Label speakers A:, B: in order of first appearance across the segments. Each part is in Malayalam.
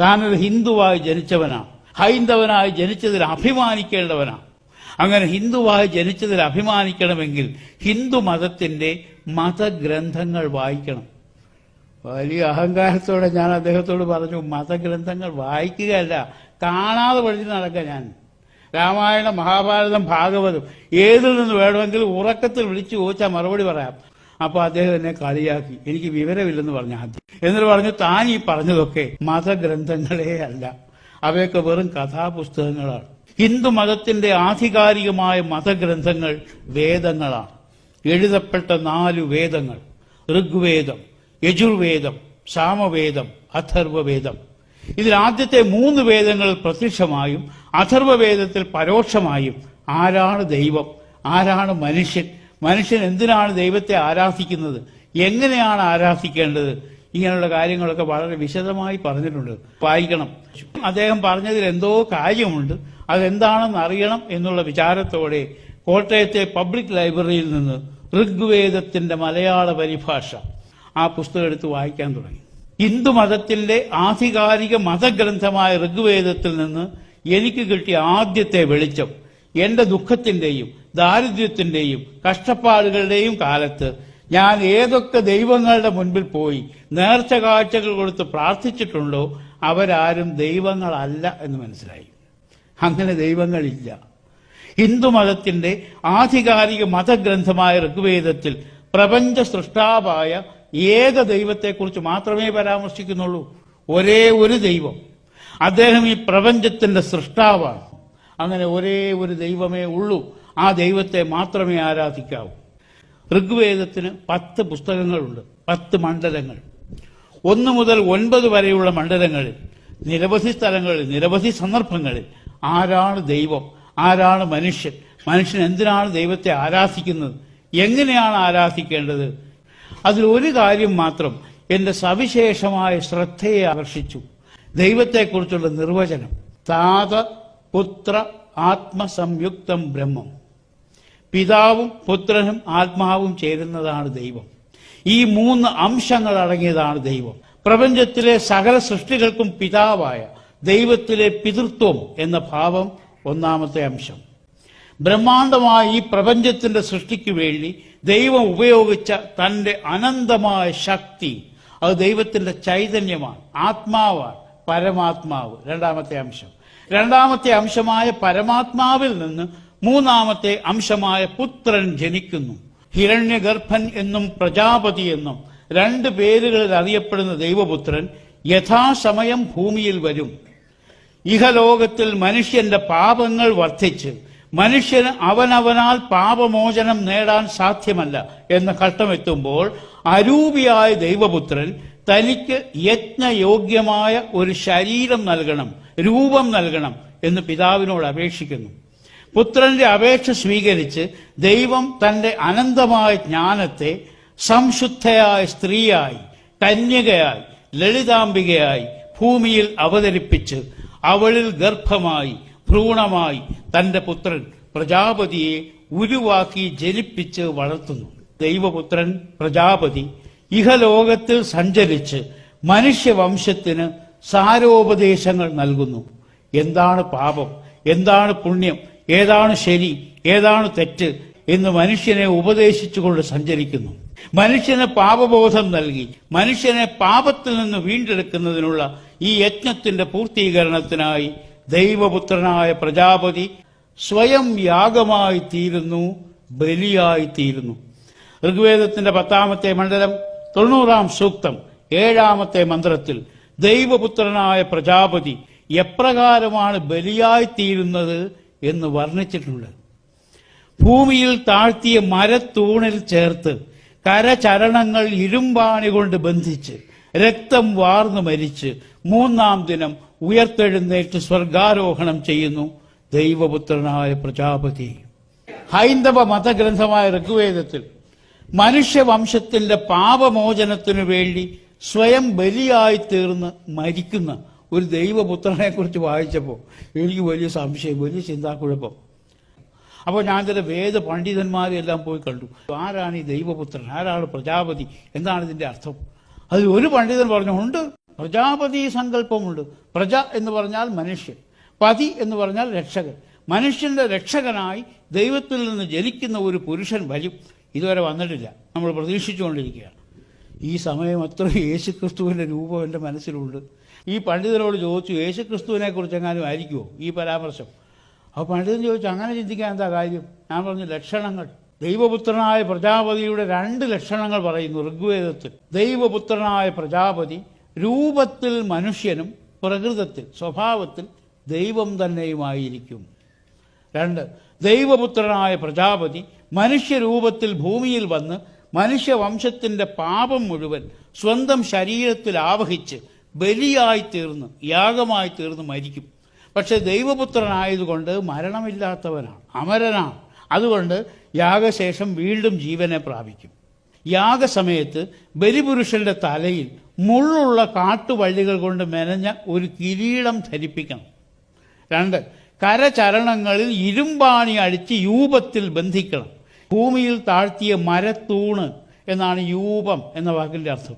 A: താനൊരു ഹിന്ദുവായി ജനിച്ചവനാണ് ഹൈന്ദവനായി ജനിച്ചതിൽ അഭിമാനിക്കേണ്ടവനാണ് അങ്ങനെ ഹിന്ദുവായി ജനിച്ചതിൽ അഭിമാനിക്കണമെങ്കിൽ ഹിന്ദു മതത്തിന്റെ മതഗ്രന്ഥങ്ങൾ വായിക്കണം. വലിയ അഹങ്കാരത്തോടെ ഞാൻ അദ്ദേഹത്തോട് പറഞ്ഞു മതഗ്രന്ഥങ്ങൾ വായിക്കുകയല്ല കാണാതെ പഠിച്ച് നടക്കുക ഞാൻ. രാമായണം മഹാഭാരതം ഭാഗവതം ഏതിൽ നിന്ന് വേണമെങ്കിലും ഉറക്കത്തിൽ വിളിച്ചു ചോദിച്ചാൽ മറുപടി പറയാം. അപ്പൊ അദ്ദേഹം എന്നെ കളിയാക്കി. എനിക്ക് വിവരമില്ലെന്ന് പറഞ്ഞു ആദ്യം. എന്നിട്ട് പറഞ്ഞു താൻ ഈ പറഞ്ഞതൊക്കെ മതഗ്രന്ഥങ്ങളേ അല്ല. അവയൊക്കെ വെറും കഥാപുസ്തകങ്ങളാണ്. ഹിന്ദു മതത്തിന്റെ ആധികാരികമായ മതഗ്രന്ഥങ്ങൾ വേദങ്ങളാണ്. എഴുതപ്പെട്ട നാല് വേദങ്ങൾ. ഋഗ്വേദം യജുർവേദം സാമവേദം അഥർവവേദം. ഇതിൽ ആദ്യത്തെ മൂന്ന് വേദങ്ങൾ പ്രത്യക്ഷമായും അഥർവവേദത്തിൽ പരോക്ഷമായും ആരാണ് ദൈവം ആരാണ് മനുഷ്യൻ മനുഷ്യൻ എന്തിനാണ് ദൈവത്തെ ആരാധിക്കുന്നത്? എങ്ങനെയാണ് ആരാധിക്കേണ്ടത്? ഇങ്ങനെയുള്ള കാര്യങ്ങളൊക്കെ വളരെ വിശദമായി പറഞ്ഞിട്ടുണ്ട്. വായിക്കണം. അദ്ദേഹം പറഞ്ഞതിൽ എന്തോ കാര്യമുണ്ട്. അതെന്താണെന്ന് അറിയണം എന്നുള്ള വിചാരത്തോടെ കോട്ടയത്തെ പബ്ലിക് ലൈബ്രറിയിൽ നിന്ന് ഋഗ്വേദത്തിന്റെ മലയാള പരിഭാഷ ആ പുസ്തകം എടുത്ത് വായിക്കാൻ തുടങ്ങി. ഹിന്ദു മതത്തിന്റെ ആധികാരിക മതഗ്രന്ഥമായ ഋഗ്വേദത്തിൽ നിന്ന് എനിക്ക് കിട്ടിയ ആദ്യത്തെ വെളിച്ചം എന്റെ ദുഃഖത്തിന്റെയും ദാരിദ്ര്യത്തിന്റെയും കഷ്ടപ്പാടുകളുടെയും കാലത്ത് ഞാൻ ഏതൊക്കെ ദൈവങ്ങളുടെ മുൻപിൽ പോയി നേർച്ച കാഴ്ചകൾ കൊടുത്ത് പ്രാർത്ഥിച്ചിട്ടുണ്ടോ അവരാരും ദൈവങ്ങളല്ല എന്ന് മനസ്സിലായി. അങ്ങനെ ദൈവങ്ങളില്ല. ഹിന്ദുമതത്തിന്റെ ആധികാരിക മതഗ്രന്ഥമായ ഋഗ്വേദത്തിൽ പ്രപഞ്ച സൃഷ്ടാവായ ഏക ദൈവത്തെക്കുറിച്ച് മാത്രമേ പരാമർശിക്കുന്നുള്ളൂ. ഒരേ ഒരു ദൈവം. അദ്ദേഹം ഈ പ്രപഞ്ചത്തിന്റെ സൃഷ്ടാവാണ്. അങ്ങനെ ഒരേ ഒരു ദൈവമേ ഉള്ളൂ. ആ ദൈവത്തെ മാത്രമേ ആരാധിക്കാവൂ. ഋഗ്വേദത്തിന് പത്ത് പുസ്തകങ്ങളുണ്ട്. പത്ത് മണ്ഡലങ്ങൾ. ഒന്ന് മുതൽ ഒൻപത് വരെയുള്ള മണ്ഡലങ്ങളിൽ നിരവധി സ്ഥലങ്ങളിൽ നിരവധി സന്ദർഭങ്ങളിൽ ആരാണ് ദൈവം? ആരാണ് മനുഷ്യൻ? മനുഷ്യൻ എന്തിനാണ് ദൈവത്തെ ആരാധിക്കുന്നത്? എങ്ങനെയാണ് ആരാധിക്കേണ്ടത്? അതിൽ ഒരു കാര്യം മാത്രം എന്റെ സവിശേഷമായ ശ്രദ്ധയെ ആകർഷിച്ചു. ദൈവത്തെക്കുറിച്ചുള്ള നിർവചനം. താത പുത്ര ആത്മസംയുക്തം ബ്രഹ്മം. പിതാവും പുത്രനും ആത്മാവും ചേരുന്നതാണ് ദൈവം. ഈ മൂന്ന് അംശങ്ങൾ അടങ്ങിയതാണ് ദൈവം. പ്രപഞ്ചത്തിലെ സകല സൃഷ്ടികൾക്കും പിതാവായ ദൈവത്തിലെ പിതൃത്വം എന്ന ഭാവം ഒന്നാമത്തെ അംശം. ബ്രഹ്മാണ്ടമായ ഈ പ്രപഞ്ചത്തിന്റെ സൃഷ്ടിക്ക് വേണ്ടി ദൈവം ഉപയോഗിച്ച തന്റെ അനന്തമായ ശക്തി അത് ദൈവത്തിന്റെ ചൈതന്യമാണ്. ആത്മാവാണ് പരമാത്മാവ്. രണ്ടാമത്തെ അംശം. രണ്ടാമത്തെ അംശമായ പരമാത്മാവിൽ നിന്ന് മൂന്നാമത്തെ അംശമായ പുത്രൻ ജനിക്കുന്നു. ഹിരണ്യഗർഭൻ എന്നും പ്രജാപതി എന്നും രണ്ട് പേരുകളിൽ അറിയപ്പെടുന്ന ദൈവപുത്രൻ യഥാസമയം ഭൂമിയിൽ വരും. ഇഹലോകത്തിൽ മനുഷ്യന്റെ പാപങ്ങൾ വർദ്ധിച്ച് മനുഷ്യന് അവനവനാൽ പാപമോചനം നേടാൻ സാധ്യമല്ല എന്ന ഘട്ടമെത്തുമ്പോൾ അരൂപിയായ ദൈവപുത്രൻ തനിക്ക് യജ്ഞയോഗ്യമായ ഒരു ശരീരം നൽകണം. രൂപം നൽകണം എന്ന് പിതാവിനോട് അപേക്ഷിക്കുന്നു. പുത്രന്റെ അപേക്ഷ സ്വീകരിച്ച് ദൈവം തന്റെ അനന്തമായ ജ്ഞാനത്തെ സംശുദ്ധയായ സ്ത്രീയായി കന്യകയായി ലളിതാംബികയായി ഭൂമിയിൽ അവതരിപ്പിച്ച് അവളിൽ ഗർഭമായി ഭ്രൂണമായി തന്റെ പുത്രൻ പ്രജാപതിയെ ഉരുവാക്കി ജനിപ്പിച്ച് വളർത്തുന്നു. ദൈവപുത്രൻ പ്രജാപതി ഇഹലോകത്തിൽ സഞ്ചരിച്ച് മനുഷ്യവംശത്തിന് സാരോപദേശങ്ങൾ നൽകുന്നു. എന്താണ് പാപം? എന്താണ് പുണ്യം? ഏതാണ് ശരി? ഏതാണ് തെറ്റ്? എന്ന് മനുഷ്യനെ ഉപദേശിച്ചുകൊണ്ട് സഞ്ചരിക്കുന്നു. മനുഷ്യന് പാപബോധം നൽകി മനുഷ്യനെ പാപത്തിൽ നിന്ന് വീണ്ടെടുക്കുന്നതിനുള്ള ഈ യജ്ഞത്തിന്റെ പൂർത്തീകരണത്തിനായി ദൈവപുത്രനായ പ്രജാപതി സ്വയം യാഗമായി തീരുന്നു ബലിയായി തീരുന്നു. ഋഗ്വേദത്തിന്റെ പത്താമത്തെ മണ്ഡലം തൊണ്ണൂറാം സൂക്തം ഏഴാമത്തെ മന്ത്രത്തിൽ ദൈവപുത്രനായ പ്രജാപതി എപ്രകാരമാണ് ബലിയായി തീരുന്നത് എന്ന് വർണിച്ചിട്ടുണ്ട്. ഭൂമിയിൽ താഴ്ത്തിയ മരത്തൂണിൽ ചേർത്ത് കരചരണങ്ങൾ ഇരുമ്പാണി കൊണ്ട് ബന്ധിച്ച് രക്തം വാർന്നു മരിച്ച് മൂന്നാം ദിനം ഉയർത്തെഴുന്നേറ്റ് സ്വർഗാരോഹണം ചെയ്യുന്നു ദൈവപുത്രനായ പ്രജാപതി. ഹൈന്ദവ മതഗ്രന്ഥമായ ഋഗ്വേദത്തിൽ മനുഷ്യവംശത്തിന്റെ പാപമോചനത്തിനു വേണ്ടി സ്വയം ബലിയായി തീർന്ന് മരിക്കുന്ന ഒരു ദൈവപുത്രനെ കുറിച്ച് വായിച്ചപ്പോൾ എനിക്ക് വലിയ സംശയം വലിയ ചിന്താക്കുഴപ്പം. അപ്പോൾ ഞാൻ ചില വേദ പണ്ഡിതന്മാരെ എല്ലാം പോയി കണ്ടു. ആരാണ് ഈ ദൈവപുത്രൻ? ആരാണ് പ്രജാപതി? എന്താണ് ഇതിന്റെ അർത്ഥം? അതിൽ ഒരു പണ്ഡിതൻ പറഞ്ഞു ഉണ്ട് പ്രജാപതി സങ്കല്പമുണ്ട്. പ്രജ എന്ന് പറഞ്ഞാൽ മനുഷ്യൻ പതി എന്ന് പറഞ്ഞാൽ രക്ഷകൻ. മനുഷ്യന്റെ രക്ഷകനായി ദൈവത്തിൽ നിന്ന് ജനിക്കുന്ന ഒരു പുരുഷൻ വരും. ഇതുവരെ വന്നിട്ടില്ല. നമ്മൾ പ്രതീക്ഷിച്ചുകൊണ്ടിരിക്കുകയാണ്. ഈ സമയം അത്ര യേശുക്രിസ്തുവിന്റെ രൂപം എന്റെ മനസ്സിലുണ്ട്. ഈ പണ്ഡിതനോട് ചോദിച്ചു യേശുക്രിസ്തുവിനെ കുറിച്ച് എങ്ങാനും ആയിരിക്കുമോ ഈ പരാമർശം. അപ്പോൾ പണ്ഡിതൻ ചോദിച്ചു അങ്ങനെ ചിന്തിക്കാൻ എന്താ കാര്യം? ഞാൻ പറഞ്ഞു ലക്ഷണങ്ങൾ. ദൈവപുത്രനായ പ്രജാപതിയുടെ രണ്ട് ലക്ഷണങ്ങൾ പറയുന്നു ഋഗ്വേദത്തിൽ. ദൈവപുത്രനായ പ്രജാപതി രൂപത്തിൽ മനുഷ്യനും പ്രകൃതത്തിൽ സ്വഭാവത്തിൽ ദൈവം തന്നെയുമായിരിക്കും. രണ്ട് ദൈവപുത്രനായ പ്രജാപതി മനുഷ്യരൂപത്തിൽ ഭൂമിയിൽ വന്ന് മനുഷ്യവംശത്തിന്റെ പാപം മുഴുവൻ സ്വന്തം ശരീരത്തിൽ ആവഹിച്ച് ബലിയായി തീർന്ന് യാഗമായി തീർന്ന് മരിക്കും. പക്ഷെ ദൈവപുത്രനായതുകൊണ്ട് മരണമില്ലാത്തവനാണ് അമരനാണ്. അതുകൊണ്ട് യാഗശേഷം വീണ്ടും ജീവനെ പ്രാപിക്കും. യാഗസമയത്ത് ബലിപുരുഷന്റെ തലയിൽ മുള്ളുള്ള കാട്ടുവള്ളികൾ കൊണ്ട് മെനഞ്ഞ ഒരു കിരീടം ധരിപ്പിക്കണം. രണ്ട് കരചരണങ്ങളിൽ ഇരുമ്പാണി അടിച്ച് യൂപത്തിൽ ബന്ധിക്കണം. ഭൂമിയിൽ താഴ്ത്തിയ മരത്തൂണ് എന്നാണ് യൂപം എന്ന വാക്കിന്റെ അർത്ഥം.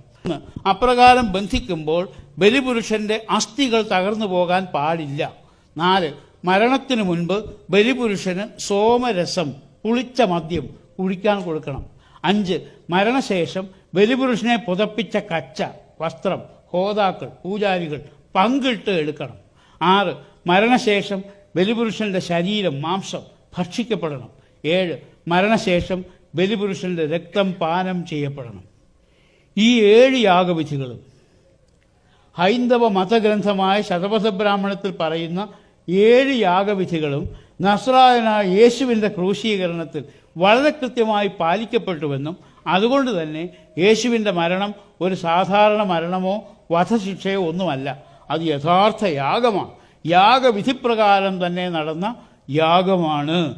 A: അപ്രകാരം ബന്ധിക്കുമ്പോൾ ബലിപുരുഷന്റെ അസ്ഥികൾ തകർന്നു പോകാൻ പാടില്ല. നാല് മരണത്തിനു മുൻപ് ബലിപുരുഷന് സോമരസം പുളിച്ച മദ്യം കുടിക്കാൻ കൊടുക്കണം. അഞ്ച് മരണശേഷം ബലിപുരുഷനെ പുതപ്പിച്ച കച്ച വസ്ത്രം ഹോതാക്കൾ പൂജാരികൾ പങ്കിട്ട് എടുക്കണം. ആറ് മരണശേഷം ബലിപുരുഷന്റെ ശരീരം മാംസം ഭക്ഷിക്കപ്പെടണം. ഏഴ് മരണശേഷം ബലിപുരുഷന്റെ രക്തം പാനം ചെയ്യപ്പെടണം. ഈ ഏഴ് യാഗവിധികളും ഹൈന്ദവ മതഗ്രന്ഥമായ ശതപഥ ബ്രാഹ്മണത്തിൽ പറയുന്ന ഏഴ് യാഗവിധികളും നസ്രായനായ യേശുവിന്റെ ക്രൂശീകരണത്തിൽ വളരെ കൃത്യമായി പാലിക്കപ്പെട്ടുവെന്നും അതുകൊണ്ട് തന്നെ യേശുവിന്റെ മരണം ഒരു സാധാരണ മരണമോ വധശിക്ഷയോ ഒന്നുമല്ല. അത് യഥാർത്ഥ യാഗമാണ്. യാഗവിധിപ്രകാരം തന്നെ നടന്ന യാഗമാണ്.